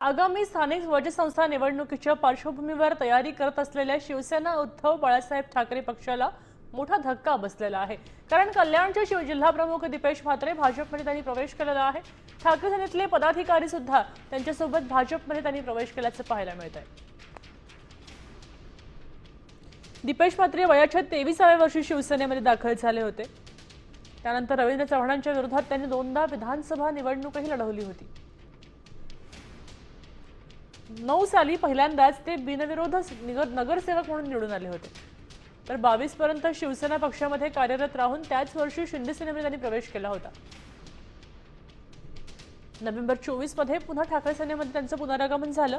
आगामी स्थानिक स्वराज्य संस्था निवडणुकीच्या पार्श्वभूमीवर तयारी करत असलेल्या शिवसेना उद्धव बाळासाहेब ठाकरे पक्षाला मोठा धक्का बसलेला आहे. कारण कल्याणचे शिव जिल्हा प्रमुख दीपेश म्हात्रे भाजपमध्ये त्यांनी प्रवेश केलेला आहे. ठाकरे सेनेतले पदाधिकारी सुद्धा त्यांच्यासोबत भाजपमध्ये त्यांनी प्रवेश केल्याचं पाहायला मिळत आहे. दीपेश म्हात्रे वयाच्या तेविसाव्या वर्षी शिवसेनेमध्ये दाखल झाले होते. त्यानंतर रवींद्र चव्हाणांच्या विरोधात त्यांनी दोनदा विधानसभा निवडणूकही लढवली होती. नऊ साली पहिल्यांदाच ते बिनविरोध नगरसेवक म्हणून निवडून आले होते. तर बावीस पर्यंत शिवसेना पक्षामध्ये कार्यरत राहून त्याच वर्षी शिंदेसेनेमध्ये त्यांनी प्रवेश केला होता. नोव्हेंबर चोवीसमध्ये पुन्हा ठाकरे सेनेमध्ये त्यांचं पुनरागमन झालं.